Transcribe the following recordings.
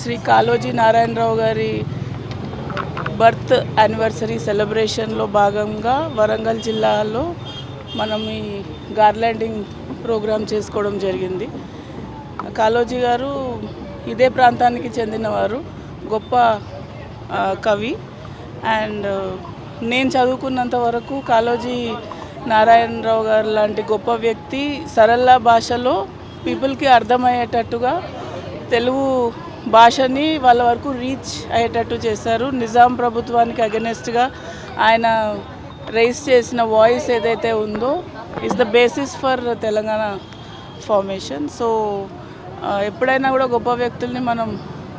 శ్రీ కాళోజీ నారాయణరావు గారి birth anniversary సెలబ్రేషన్లో భాగంగా వరంగల్ జిల్లాలో మనం ఈ గార్లాండింగ్ ప్రోగ్రాం చేసుకోవడం జరిగింది. కాళోజీ గారు ఇదే ప్రాంతానికి చెందినవారు గొప్ప కవి. అండ్ నేను చదువుకున్నంత వరకు కాళోజీ నారాయణరావు గారు లాంటి గొప్ప వ్యక్తి సరళ భాషలో పీపుల్కి అర్థమయ్యేటట్టుగా తెలుగు భాషని వాళ్ళ వరకు రీచ్ అయ్యేటట్టు చేశారు. నిజాం ప్రభుత్వానికి అగెనెస్ట్గా ఆయన రైస్ చేసిన వాయిస్ ఏదైతే ఉందో is the basis for Telangana formation so ఎప్పుడైనా కూడా గొప్ప వ్యక్తుల్ని మనం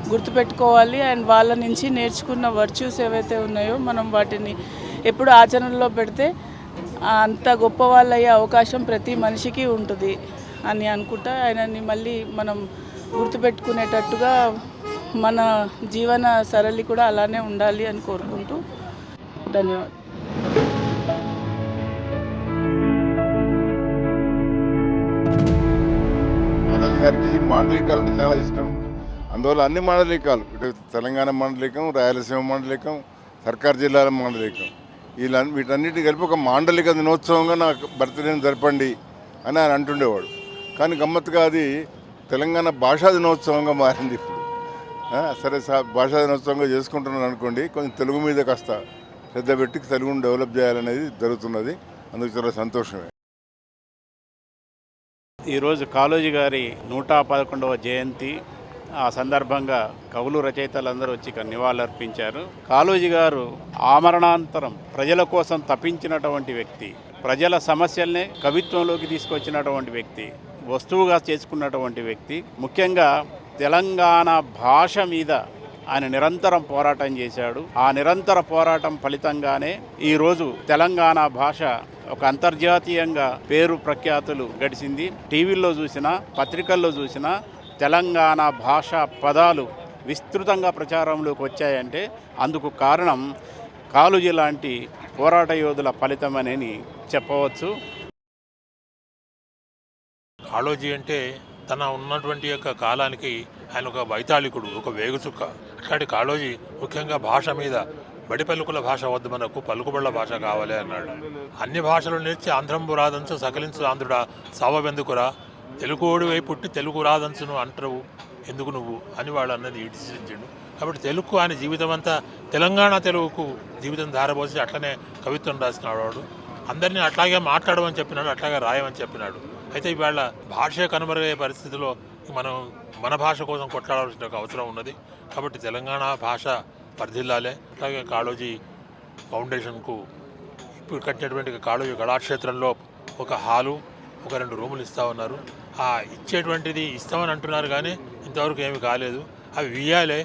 గుర్తుపెట్టుకోవాలి. అండ్ వాళ్ళ నుంచి నేర్చుకున్న వర్చ్యూస్ ఏవైతే ఉన్నాయో మనం వాటిని ఎప్పుడు ఆచరణలో పెడితే అంత గొప్ప వాళ్ళు అయ్యే అవకాశం ప్రతి మనిషికి ఉంటుంది అని అనుకుంటా. ఆయనని మళ్ళీ మనం గుర్తుపెట్టుకునేటట్టుగా మన జీవన సరళి కూడా అలానే ఉండాలి అని కోరుకుంటూ ధన్యవాదాలు. గారికి మాండలికాలు అంటే చాలా ఇష్టం. అందువల్ల అన్ని మాండలికాలు ఇటు తెలంగాణ మాండలికం రాయలసీమ మాండలికం సర్కార్ జిల్లాల మాండలికం. వీళ్ళ వీటన్నిటి కలిపి ఒక మాండలిక దినోత్సవంగా నాకు బర్త్డేని జరపండి అని ఆయన అంటుండేవాడు. కానీ గమ్మత్తుగా అది తెలంగాణ భాషా దినోత్సవంగా మారింది ఇప్పుడు. సరే సా భాషా దినోత్సవంగా చేసుకుంటున్నాను అనుకోండి కొంచెం తెలుగు మీద కాస్త శ్రద్ధ పెట్టి తెలుగును డెవలప్ చేయాలనేది జరుగుతున్నది. అందుకు చాలా సంతోషమే. ఈరోజు కాళోజీ గారి నూట పదకొండవ జయంతి ఆ సందర్భంగా కవులు రచయితలందరూ వచ్చి ఇక్కడ నివాళులర్పించారు. కాళోజీ గారు ఆమరణాంతరం ప్రజల కోసం తప్పించినటువంటి వ్యక్తి ప్రజల సమస్యల్ని కవిత్వంలోకి తీసుకొచ్చినటువంటి వ్యక్తి. వస్తువుగా చేసుకున్నటువంటి వ్యక్తి ముఖ్యంగా తెలంగాణ భాష మీద ఆయన నిరంతరం పోరాటం చేశాడు. ఆ నిరంతర పోరాటం ఫలితంగానే ఈరోజు తెలంగాణ భాష ఒక అంతర్జాతీయంగా పేరు ప్రఖ్యాతులు గడిచింది టీవీల్లో చూసినా పత్రికల్లో చూసినా తెలంగాణ భాష పదాలు విస్తృతంగా ప్రచారంలోకి వచ్చాయంటే అందుకు కారణం కాలుజీ లాంటి పోరాట యోధుల ఫలితమనేని చెప్పవచ్చు. కాళోజీ అంటే తన ఉన్నటువంటి యొక్క కాలానికి ఆయన ఒక వైతాళికుడు ఒక వేగుచుక్క. అట్లాంటి కాళోజీ ముఖ్యంగా భాష మీద బడి పలుకుల భాష వద్దు మనకు పలుకుబళ్ళ భాష కావాలి అన్నాడు. అన్ని భాషలు నేర్చి ఆంధ్రంబు రాదంచు సకలించు ఆంధ్రుడా సావవెందుకురా? తెలుగుడు వైపు పుట్టి తెలుగు రాదంచును అంటారు ఎందుకు నువ్వు? అని వాడు అన్నది ఇడిచిండు కాబట్టి తెలుగు ఆయన జీవితం అంతా తెలంగాణ తెలుగుకు జీవితం ధారపోసి అట్లనే కవిత్వం రాసిన వాడు అందరినీ అట్లాగే మాట్లాడమని చెప్పినాడు అట్లాగే రాయమని చెప్పినాడు. అయితే ఇవాళ భాష కనుమరుగయ్యే పరిస్థితిలో మనం మన భాష కోసం కొట్లాడాల్సిన ఒక అవసరం ఉన్నది. కాబట్టి తెలంగాణ భాష పరిధిల్లాలే. అట్లాగే కాళోజీ ఫౌండేషన్కు ఇప్పుడు కట్టినటువంటి కాళోజీ కళాక్షేత్రంలో ఒక హాలు ఒక రెండు రూములు ఇస్తా ఉన్నారు. ఆ ఇచ్చేటువంటిది ఇస్తామని అంటున్నారు కానీ ఇంతవరకు ఏమి కాలేదు. అవి ఇయ్యాలే.